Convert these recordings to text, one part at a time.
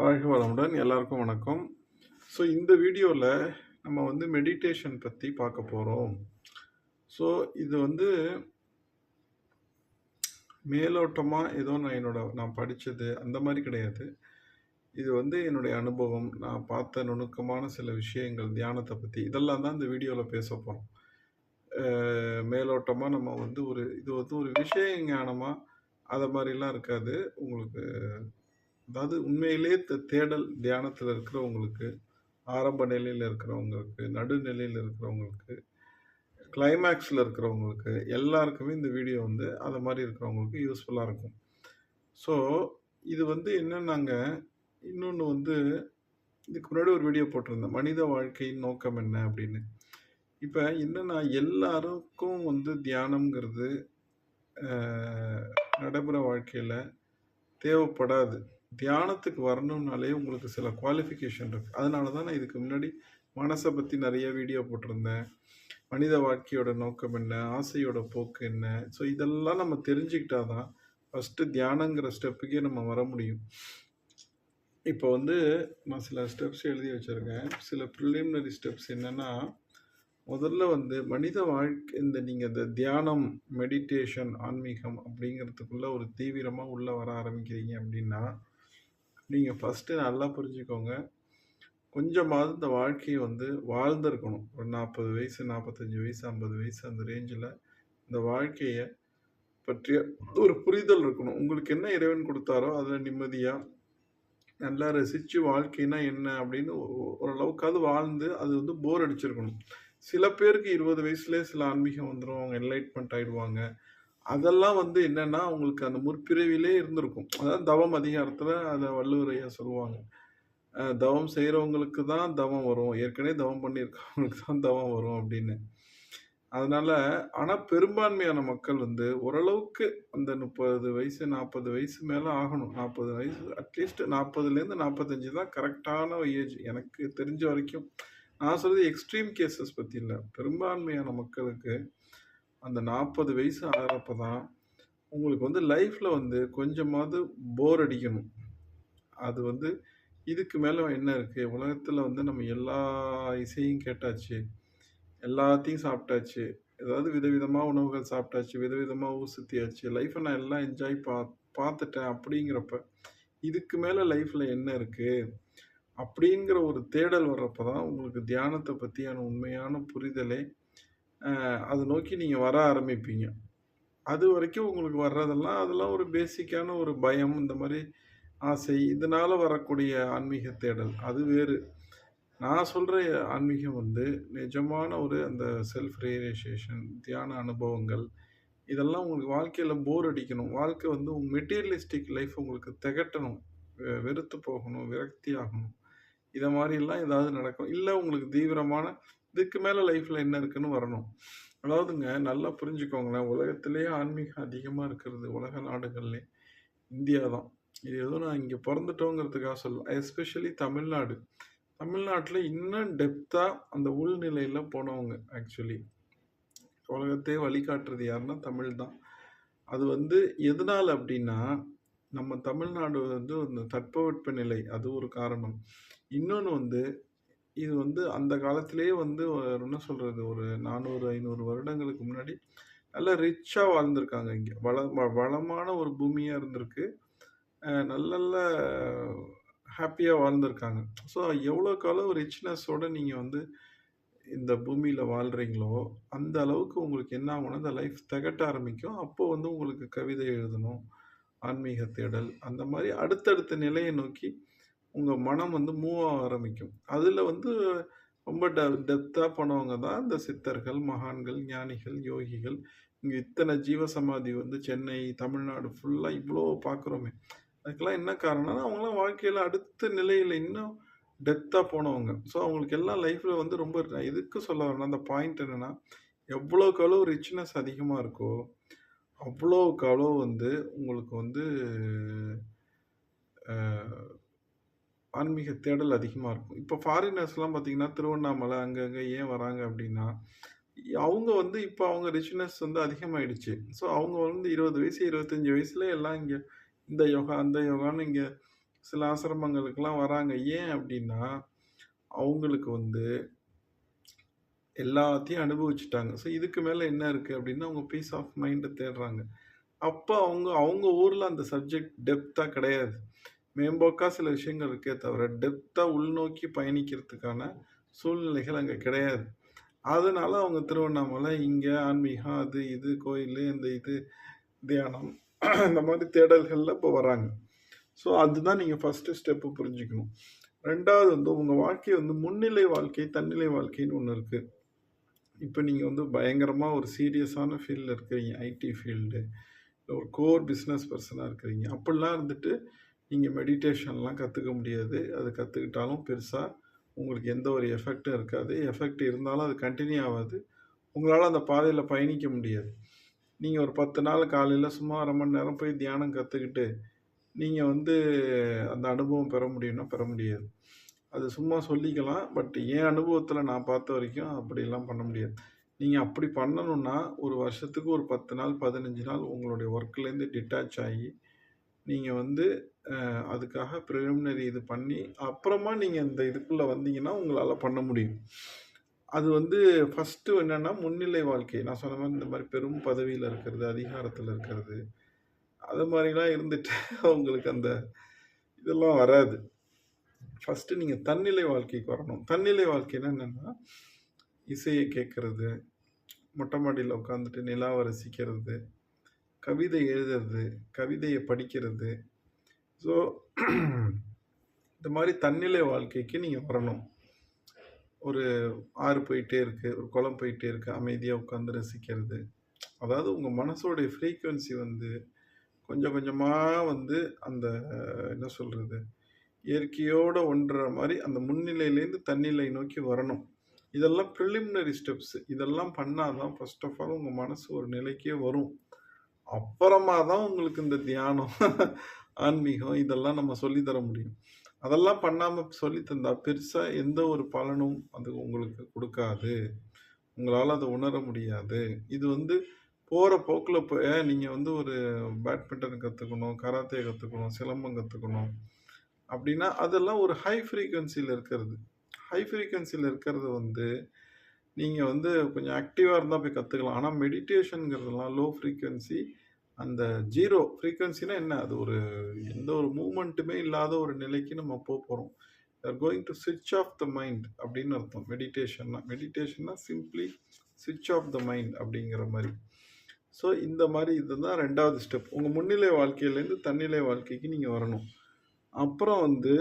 வாழ்க வளமுடன் எல்லாருக்கும் வணக்கம். ஸோ இந்த வீடியோவில் நம்ம வந்து மெடிடேஷன் பற்றி பார்க்க போகிறோம் ஸோ இது வந்து மேலோட்டமாக ஏதோ நான் என்னோட நான் படித்தது அந்த மாதிரி கிடையாது. இது வந்து என்னுடைய அனுபவம். நான் பார்த்த நுணுக்கமான சில விஷயங்கள் தியானத்தை பற்றி இதெல்லாம் தான் இந்த வீடியோவில் பேச போகிறோம் மேலோட்டமாக நம்ம வந்து ஒரு இது வந்து ஒரு விஷய ஞானமாக அதை மாதிரிலாம் இருக்காது. உங்களுக்கு அதாவது உண்மையிலே தேடல் தியானத்தில் இருக்கிறவங்களுக்கு ஆரம்ப நிலையில் இருக்கிறவங்களுக்கு நடுநிலையில் இருக்கிறவங்களுக்கு கிளைமேக்ஸில் இருக்கிறவங்களுக்கு எல்லாருக்குமே இந்த வீடியோ வந்து அதை மாதிரி இருக்கிறவங்களுக்கு யூஸ்ஃபுல்லாக இருக்கும். ஸோ இது வந்து என்னன்னாங்க இன்னொன்று வந்து இதுக்கு முன்னாடி ஒரு வீடியோ போட்டிருந்தேன் மனித வாழ்க்கையின் நோக்கம் என்ன அப்படின்னு. இப்போ என்னன்னா எல்லாருக்கும் வந்து தியானம்ங்கிறது நடைமுறை வாழ்க்கையில் தேவைப்படாது. தியானத்துக்கு வரணும்னாலே உங்களுக்கு சில குவாலிஃபிகேஷன் இருக்குது அதனால தான் நான் இதுக்கு முன்னாடி மனசை பற்றி நிறைய வீடியோ போட்டிருந்தேன். மனித வாழ்க்கையோட நோக்கம் என்ன? ஆசையோட போக்கு என்ன? ஸோ இதெல்லாம் நம்ம தெரிஞ்சுக்கிட்டா தான் ஃபஸ்ட்டு தியானங்கிற ஸ்டெப்புக்கே நம்ம வர முடியும். இப்போ வந்து நான் சில ஸ்டெப்ஸ் எழுதி வச்சுருக்கேன். சில ப்ரிலிமினரி ஸ்டெப்ஸ் என்னென்னா முதல்ல வந்து மனித வாழ்க்கை இந்த நீங்கள் இந்த தியானம் மெடிடேஷன் ஆன்மீகம் அப்படிங்கிறதுக்குள்ளே ஒரு தீவிரமாக உள்ளே வர ஆரம்பிக்கிறீங்க அப்படின்னா நீங்கள் ஃபஸ்ட்டு நல்லா புரிஞ்சுக்கோங்க. கொஞ்சமாவது இந்த வாழ்க்கையை வந்து வாழ்ந்துருக்கணும். ஒரு நாற்பது வயசு நாற்பத்தஞ்சு வயசு ஐம்பது வயசு அந்த ரேஞ்சில் இந்த வாழ்க்கையை பற்றிய ஒரு புரிதல் இருக்கணும். உங்களுக்கு என்ன இறைவன் கொடுத்தாரோ அதில் நிம்மதியாக நல்லா ரசித்து வாழ்க்கைனா என்ன அப்படின்னு ஓரளவுக்காவது வாழ்ந்து அது வந்து போர் அடிச்சிருக்கணும். சில பேருக்கு இருபது வயசுலேயே சில ஆன்மீகம் வந்துடும் அவங்க என்லைட்மெண்ட் ஆகிடுவாங்க அதெல்லாம் வந்து என்னன்னா அவங்களுக்கு அந்த முற்பிறவிலே இருந்திருக்கும். அதாவது தவம் அதிகாரத்தில் அதை வள்ளுவரையா சொல்லுவாங்க. தவம் செய்கிறவங்களுக்கு தான் தவம் வரும். ஏற்கனவே தவம் பண்ணியிருக்கவங்களுக்கு தான் தவம் வரும் அப்படின்னு. அதனால ஆனால் பெரும்பான்மையான மக்கள் வந்து ஓரளவுக்கு அந்த முப்பது வயசு நாற்பது வயசு மேலே ஆகணும். நாற்பது வயசு அட்லீஸ்ட் நாற்பதுலேருந்து நாற்பத்தஞ்சு தான் கரெக்டான ஏஜ் எனக்கு தெரிஞ்ச வரைக்கும் நான் சொல்கிறது எக்ஸ்ட்ரீம் கேசஸ் பற்றி இல்லை. பெரும்பான்மையான மக்களுக்கு அந்த நாற்பது வயசு ஆகிறப்ப தான் உங்களுக்கு வந்து லைஃப்பில் வந்து கொஞ்சமாவது போர் அடிக்கணும். அது வந்து இதுக்கு மேலே என்ன இருக்குது உலகத்தில் வந்து நம்ம எல்லா இசையும் கேட்டாச்சு. எல்லாத்தையும் சாப்பிட்டாச்சு. ஏதாவது விதவிதமாக உணவுகள் சாப்பிட்டாச்சு. விதவிதமாக ஊர் சுற்றியாச்சு லைஃப்பை நான் எல்லாம் என்ஜாய் பா பார்த்துட்டேன் அப்படிங்கிறப்ப இதுக்கு மேலே லைஃப்பில் என்ன இருக்குது அப்படிங்கிற ஒரு தேடல் வர்றப்ப தான் உங்களுக்கு தியானத்தை பற்றியான உண்மையான புரிதலே அதை நோக்கி நீங்கள் வர ஆரம்பிப்பீங்க. அது வரைக்கும் உங்களுக்கு வர்றதெல்லாம் அதெல்லாம் ஒரு பேசிக்கான ஒரு பயம் இந்த மாதிரி ஆசை இதனால் வரக்கூடிய ஆன்மீக தேடல் அது வேறு. நான் சொல்கிற ஆன்மீகம் வந்து நிஜமான ஒரு அந்த செல்ஃப் ரியலைசேஷன் தியான அனுபவங்கள் இதெல்லாம் உங்களுக்கு வாழ்க்கையில் போர் அடிக்கணும். வாழ்க்கை வந்து உங்கள் மெட்டீரியலிஸ்டிக் லைஃப் உங்களுக்கு திகட்டணும். வெ- வெறுத்து போகணும் விரக்தி ஆகணும். இதை மாதிரிலாம் ஏதாவது நடக்கும். இல்லை உங்களுக்கு தீவிரமான இதுக்கு மேலே லைஃப்பில் என்ன இருக்குன்னு வரணும். அதாவதுங்க நல்லா புரிஞ்சுக்கோங்களேன். உலகத்திலேயே ஆன்மீகம் அதிகமாக இருக்கிறது உலக நாடுகள்லே இந்தியா தான். இது ஏதோ நான் இங்கே பிறந்துட்டோங்கிறதுக்காக சொல்லலாம் எஸ்பெஷலி தமிழ்நாடு. தமிழ்நாட்டில் இன்னும் டெப்த்தாக அந்த உள்நிலையில் போனவங்க ஆக்சுவலி உலகத்தையே வழிகாட்டுறது யாருன்னா தமிழ் தான். அது வந்து எதனால் அப்படின்னா நம்ம தமிழ்நாடு வந்து அந்த தட்பவெட்ப நிலை. அது ஒரு காரணம். இன்னொன்று வந்து இது வந்து அந்த காலத்திலேயே வந்து என்ன சொல்கிறது ஒரு நானூறு ஐநூறு வருடங்களுக்கு முன்னாடி நல்ல ரிச்சாக வாழ்ந்திருக்காங்க இங்கே. வள வளமான ஒரு பூமியாக இருந்திருக்கு. நல்ல நல்ல ஹாப்பியாக வாழ்ந்திருக்காங்க. ஸோ எவ்வளோ காலம் ரிச்னஸோடு நீங்கள் வந்து இந்த பூமியில் வாழ்கிறீங்களோ அந்த அளவுக்கு உங்களுக்கு என்ன ஆகும்னா அந்த லைஃப் திகட்ட ஆரம்பிக்கும். அப்போ வந்து உங்களுக்கு கவிதை எழுதணும் ஆன்மீக தேடல் அந்த மாதிரி அடுத்தடுத்த நிலையை நோக்கி உங்கள் மனம் வந்து மூவ் ஆக ஆரம்பிக்கும். அதில் வந்து ரொம்ப டெ டெத்தாக போனவங்க தான் இந்த சித்தர்கள் மகான்கள் ஞானிகள் யோகிகள். இங்கே இத்தனை ஜீவசமாதி வந்து சென்னை தமிழ்நாடு ஃபுல்லாக இவ்வளோ பார்க்குறோமே அதுக்கெல்லாம் என்ன காரணம்னா அவங்களாம் வாழ்க்கையில் அடுத்த நிலையில் இன்னும் டெத்தாக போனவங்க. ஸோ அவங்களுக்கு எல்லாம் லைஃப்பில் வந்து ரொம்ப எதுக்கு சொல்ல வரணும் அந்த பாயிண்ட் என்னென்னா எவ்வளோக்கு அளவு ரிச்னஸ் அதிகமாக இருக்கோ அவ்வளோக்கு அளவு வந்து உங்களுக்கு வந்து ஆன்மீக தேடல் அதிகமாக இருக்கும் இப்போ ஃபாரினர்ஸ்லாம் பார்த்தீங்கன்னா திருவண்ணாமலை அங்கங்கே ஏன் வராங்க அப்படின்னா அவங்க வந்து இப்போ அவங்க ரிச்னஸ் வந்து அதிகமாகிடுச்சு ஸோ அவங்க வந்து இருபது வயசு இருபத்தஞ்சி வயசுல எல்லாம் இங்கே இந்த யோகா அந்த யோகான்னு இங்கே சில ஆசிரமங்களுக்கெல்லாம் வராங்க. ஏன் அப்படின்னா அவங்களுக்கு வந்து எல்லாத்தையும் அனுபவிச்சுட்டாங்க. ஸோ இதுக்கு மேலே என்ன இருக்குது அப்படின்னா அவங்க பீஸ் ஆஃப் மைண்டை தேடுறாங்க. அப்போ அவங்க அவங்க ஊரில் அந்த சப்ஜெக்ட் டெப்த்தாக கிடையாது. மேம்போக்காக சில விஷயங்கள் இருக்கே தவிர, டெப்த்தாக உள்நோக்கி பயணிக்கிறதுக்கான சூழ்நிலைகள் அங்கே கிடையாது. அதனால அவங்க திருவண்ணாமலை, இங்கே ஆன்மீகம், அது இது கோயில் இந்த இது தியானம் இந்த மாதிரி தேடல்களில் இப்போ வராங்க. ஸோ அதுதான் நீங்கள் ஃபஸ்ட்டு ஸ்டெப்பு புரிஞ்சுக்கணும். ரெண்டாவது வந்து உங்கள் வாழ்க்கை வந்து முன்னிலை வாழ்க்கை, தன்னிலை வாழ்க்கைன்னு ஒன்று இருக்குது இப்போ நீங்கள் வந்து பயங்கரமாக ஒரு சீரியஸான ஃபீல்டில் இருக்கிறீங்க. IT field. ஒரு கோர் பிஸ்னஸ் பர்சனாக இருக்கிறீங்க. அப்படிலாம் இருந்துட்டு நீங்கள் மெடிடேஷன்லாம் கற்றுக்க முடியாது. அது கற்றுக்கிட்டாலும் பெருசாக உங்களுக்கு எந்த ஒரு எஃபெக்ட்டும் இருக்காது. எஃபெக்ட் இருந்தாலும் அது கண்டினியூ ஆகாது உங்களால் அந்த பாதையில் பயணிக்க முடியாது. நீங்கள் ஒரு 10 நாள் காலையில் சும்மா அரை மணி நேரம் போய் தியானம் கற்றுக்கிட்டு நீங்கள் வந்து அந்த அனுபவம் பெற முடியும்னா பெற முடியாது. அது சும்மா சொல்லிக்கலாம். பட் என் அனுபவத்தில் நான் பார்த்த வரைக்கும் அப்படிலாம் பண்ண முடியாது. நீங்கள் அப்படி பண்ணணும்னா, ஒரு வருஷத்துக்கு ஒரு 10 நாள், 15 நாள் உங்களுடைய ஒர்க்லேருந்து டிட்டாச் ஆகி, நீங்கள் வந்து அதுக்காக ப்ரிலிமினரி இது பண்ணி, அப்புறமா நீங்கள் இந்த இதுக்குள்ளே வந்தீங்கன்னா, உங்களால் பண்ண முடியும். அது வந்து ஃபர்ஸ்ட்டு என்னென்னா முன்னிலை வாழ்க்கை. நான் சொன்ன மாதிரி இந்த மாதிரி பெரும் பதவியில் இருக்கிறது, அதிகாரத்தில் இருக்கிறது. அது மாதிரிலாம் இருந்துட்டு உங்களுக்கு அந்த இதெல்லாம் வராது. ஃபஸ்ட்டு நீங்கள் தன்னிலை வாழ்க்கைக்கு வரணும். தன்னிலை வாழ்க்கைன்னா என்னென்னா இசையை கேட்கறது, மொட்டை மாடியில் உட்காந்துட்டு நிலாவை ரசிக்கிறது, கவிதை எழுதுறது, கவிதையை படிக்கிறது. ஸோ இந்த மாதிரி தன்னிலை வாழ்க்கைக்கு நீங்கள் வரணும். ஒரு ஆறு போயிட்டே இருக்குது ஒரு குளம் போயிட்டே இருக்கு, அமைதியாக உட்காந்து ரசிக்கிறது. அதாவது உங்கள் மனசோடைய ஃப்ரீக்குவென்சி வந்து கொஞ்சம் கொஞ்சமாக வந்து அந்த என்ன சொல்கிறது இயற்கையோட ஒன்றுற மாதிரி அந்த முன்னிலையிலேருந்து தன்னிலை நோக்கி வரணும். இதெல்லாம் ப்ரிலிமினரி ஸ்டெப்ஸ். இதெல்லாம் பண்ணால் தான் ஃபஸ்ட் ஆஃப் ஆல் உங்கள் மனசு ஒரு நிலைக்கே வரும். அப்புறமா தான் உங்களுக்கு இந்த தியானம், ஆன்மீகம் இதெல்லாம் நம்ம சொல்லித்தர தர முடியும். அதெல்லாம் பண்ணாம சொல்லி தந்தா பெருசா எந்த ஒரு பலனும் அது உங்களுக்கு கொடுக்காது உங்களால் அதை உணர முடியாது. இது வந்து போற போக்கில் போய் நீங்க வந்து ஒரு பேட்மிண்டன் கத்துக்கணும், கராத்தே கத்துக்கணும், சிலம்பம் கத்துக்கணும். அப்படின்னா அதெல்லாம் ஒரு ஹை ஃப்ரீக்குவென்சியில் இருக்கிறது. ஹை ஃப்ரீக்குவென்சியில் இருக்கிறது வந்து, நீங்கள் வந்து கொஞ்சம் ஆக்டிவாக இருந்தால் போய் கற்றுக்கலாம் ஆனால் மெடிடேஷனுங்கிறதுலாம் லோ ஃப்ரீக்குவென்சி அந்த 0 ஃப்ரீக்வென்சினா என்ன? அது ஒரு எந்த ஒரு மூமெண்ட்டுமே இல்லாத ஒரு நிலைக்கு நம்ம போக போகிறோம் ஆர் கோயிங் டூ சுவிட்ச் ஆஃப் த மைண்ட் அப்படின்னு அர்த்தம். மெடிடேஷன்னா. மெடிடேஷன்னா சிம்ப்ளி சுவிட்ச் ஆஃப் த மைண்ட் அப்படிங்கிற மாதிரி ஸோ இந்த மாதிரி இதுதான் ரெண்டாவது ஸ்டெப். உங்கள் முன்னிலை வாழ்க்கையிலேருந்து தன்னிலை வாழ்க்கைக்கு நீங்கள் வரணும். அப்புறம் வந்து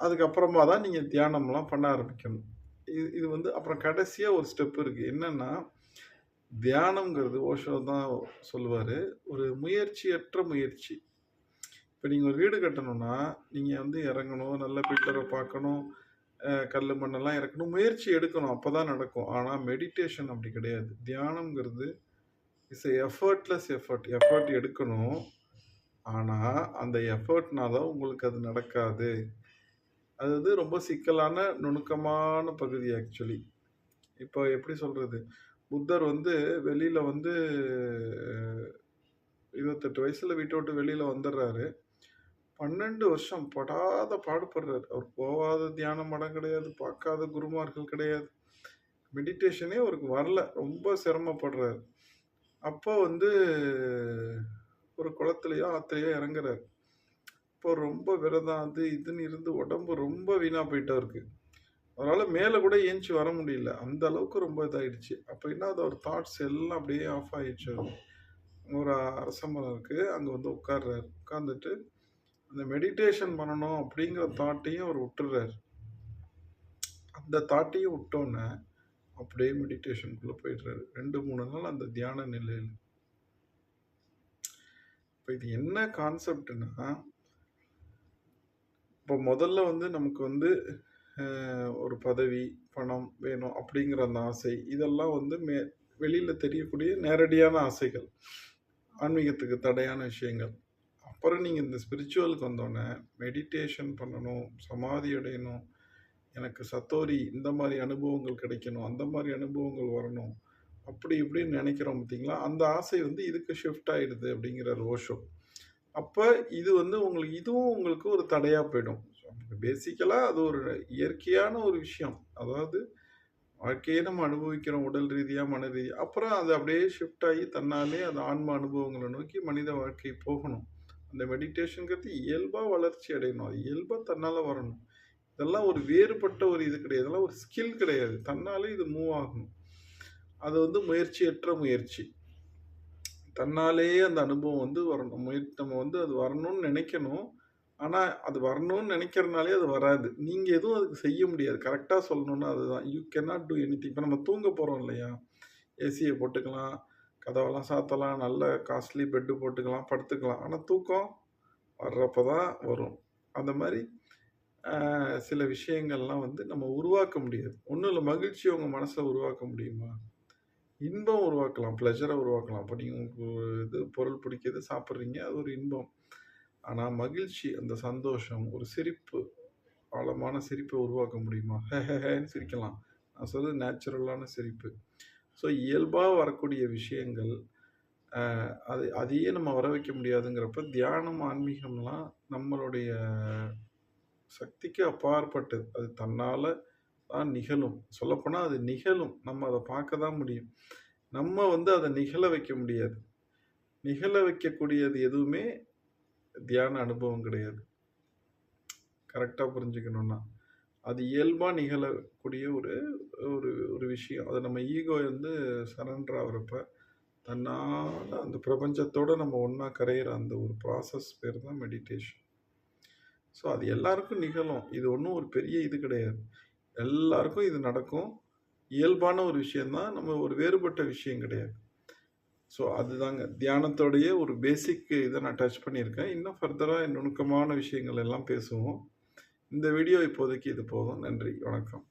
அதுக்கப்புறமா தான் நீங்கள் தியானம்லாம் பண்ண ஆரம்பிக்கணும். இது இது வந்து அப்புறம் கடைசியாக ஒரு ஸ்டெப் இருக்குது என்னென்னா தியானம்ங்கிறது ஓஷோ தான் சொல்லுவார் ஒரு முயற்சியற்ற முயற்சி. இப்போ நீங்கள் ஒரு வீடு கட்டணும்னா, நீங்கள் வந்து இறங்கணும், நல்ல பில்டரை பார்க்கணும், கல் மண்ணெல்லாம் இறக்கணும். முயற்சி எடுக்கணும். அப்போ தான் நடக்கும். ஆனால் மெடிடேஷன் அப்படி கிடையாது. தியானம்ங்கிறது it's a effortless effort. Effort எடுக்கணும். ஆனால் அந்த எஃபர்ட்னால உங்களுக்கு அது நடக்காது. அது வந்து ரொம்ப சிக்கலான, நுணுக்கமான பகுதி ஆக்சுவலி. இப்போ எப்படி சொல்கிறது புத்தர் வந்து வெளியில் வந்து இருபத்தெட்டு வயசில் வீட்டை விட்டு வெளியில் வந்துடுறாரு பன்னெண்டு வருஷம் படாத பாடுபடுறாரு. அவர் போகாத தியான மடம் கிடையாது, பார்க்காத குருமார்கள் கிடையாது. மெடிடேஷனே அவருக்கு வரல. ரொம்ப சிரமப்படுறாரு. அப்போ வந்து ஒரு குளத்துலையோ ஆற்றுலையோ இறங்குறாரு. இப்போ ரொம்ப விரதம் அது இதுன்னு இருந்து உடம்பு ரொம்ப வீணாக போயிட்டா இருக்குது அவரால் மேலே கூட ஏஞ்சி வர முடியல. அந்த அளவுக்கு ரொம்ப இதாயிடுச்சு. அப்போ என்ன அதோட தாட்ஸ் எல்லாம் அப்படியே ஆஃப் ஆகிடுச்சு ஒரு அரசமரம் இருக்குது அங்கே வந்து உட்கார்றாரு. உட்காந்துட்டு அந்த மெடிடேஷன் பண்ணணும் அப்படிங்கிற தாட்டையும் அவர் விட்டுறாரு அந்த தாட்டையும் விட்டோன்னே அப்படியே மெடிடேஷனுக்குள்ளே போயிடுறாரு. 2, 3 நாள் அந்த தியான நிலையில் இப்போ இது என்ன கான்செப்ட்ன்னா இப்போ முதல்ல வந்து நமக்கு வந்து ஒரு பதவி, பணம் வேணும் அப்படிங்கிற அந்த ஆசை. இதெல்லாம் வந்து மே வெளியில் தெரியக்கூடிய நேரடியான ஆசைகள். ஆன்மீகத்துக்கு தடையான விஷயங்கள். அப்புறம் நீங்கள் இந்த ஸ்பிரிச்சுவலுக்கு வந்தோடனே மெடிடேஷன் பண்ணணும், சமாதி அடையணும், எனக்கு சத்தோரி இந்த மாதிரி அனுபவங்கள் கிடைக்கணும், அந்த மாதிரி அனுபவங்கள் வரணும். அப்படி இப்படின்னு நினைக்கிறோம் பார்த்தீங்களா? அந்த ஆசை வந்து இதுக்கு ஷிஃப்ட் ஆகிடுது அப்படிங்கிற ரோஷம் அப்போ இது வந்து உங்களுக்கு இதுவும் உங்களுக்கு ஒரு தடையாக போயிடும். பேசிக்கலாக அது ஒரு இயற்கையான ஒரு விஷயம். அதாவது வாழ்க்கையை நம்ம அனுபவிக்கிறோம் உடல் ரீதியாக மன ரீதியாக அப்புறம் அது அப்படியே ஷிஃப்ட் ஆகி தன்னாலே அது ஆன்ம அனுபவங்களை நோக்கி மனித வாழ்க்கை போகணும். அந்த மெடிடேஷனுங்கிறது இயல்பாக வளர்ச்சி அடையணும். அது இயல்பாக தன்னால வரணும். இதெல்லாம் ஒரு வேறுபட்ட ஒரு இது கிடையாது. இதெல்லாம் ஒரு ஸ்கில் கிடையாது. தன்னாலே இது மூவ் ஆகணும். அது வந்து முயற்சியற்ற முயற்சி. தன்னாலேயே அந்த அனுபவம் வந்து வரணும். முயற்சி நம்ம வந்து அது வரணும்னு நினைக்கணும் ஆனால் அது வரணும்னு நினைக்கிறனாலே அது வராது. நீங்கள் எதுவும் அதுக்கு செய்ய முடியாது. கரெக்டாக சொல்லணும்னா அதுதான். You cannot do anything. இப்போ நம்ம தூங்க போகிறோம் இல்லையா? ஏசியை போட்டுக்கலாம், கதவெல்லாம் சாத்தலாம், நல்ல காஸ்ட்லி பெட்டு போட்டுக்கலாம், படுத்துக்கலாம். ஆனால் தூக்கம் வர்றப்ப தான் வரும். அந்த மாதிரி சில விஷயங்கள்லாம் வந்து நம்ம உருவாக்க முடியாது. ஒன்றும் இல்லை மகிழ்ச்சி உங்கள் மனசுல உருவாக்க முடியுமா? இன்பம் உருவாக்கலாம். ப்ளஷரை உருவாக்கலாம். இப்போ நீங்கள் உங்களுக்கு இது பொருள் பிடிக்கிறது சாப்பிட்றீங்க அது ஒரு இன்பம். ஆனால் மகிழ்ச்சி, அந்த சந்தோஷம், ஒரு சிரிப்பு, ஆழமான சிரிப்பை உருவாக்க முடியுமா? ஹேன்னு சிரிக்கலாம். நான் சொல்கிறது நேச்சுரலான சிரிப்பு. ஸோ இயல்பாக வரக்கூடிய விஷயங்கள், அது அதையே நம்ம வர வைக்க முடியாதுங்கிறப்ப, தியானம், ஆன்மீகம்லாம் நம்மளுடைய சக்திக்கு அப்பாற்பட்டது. அது தன்னால் தான் நிகழும். சொல்லப்போனால் அது நிகழும். நம்ம அதை பார்க்க தான் முடியும். நம்ம வந்து அதை நிகழ வைக்க முடியாது. நிகழ வைக்கக்கூடியது எதுவுமே தியான அனுபவம் கிடையாது. கரெக்டாக புரிஞ்சுக்கணும்னா. அது இயல்பாக நிகழக்கூடிய ஒரு ஒரு ஒரு விஷயம். அது நம்ம ஈகோ வந்து சரண்டர் ஆகிறப்ப தன்னால் அந்த பிரபஞ்சத்தோடு நம்ம ஒன்றா கரையிற அந்த ஒரு ப்ராசஸ் பேர் தான் மெடிடேஷன். ஸோ அது எல்லாருக்கும் நிகழும். இது ஒன்றும் ஒரு பெரிய இது கிடையாது. எல்லாருக்கும் இது நடக்கும். இயல்பான ஒரு விஷயந்தான் நம்ம ஒரு வேறுபட்ட விஷயம் கிடையாது. ஸோ அதுதாங்க. தியானத்தோடைய ஒரு பேசிக் இதை நான் டச் பண்ணியிருக்கேன். இன்னும் ஃபர்தராக நுணுக்கமான விஷயங்கள் எல்லாம் பேசுவோம். இந்த வீடியோ இப்போதைக்கு இது போதும். நன்றி. வணக்கம்.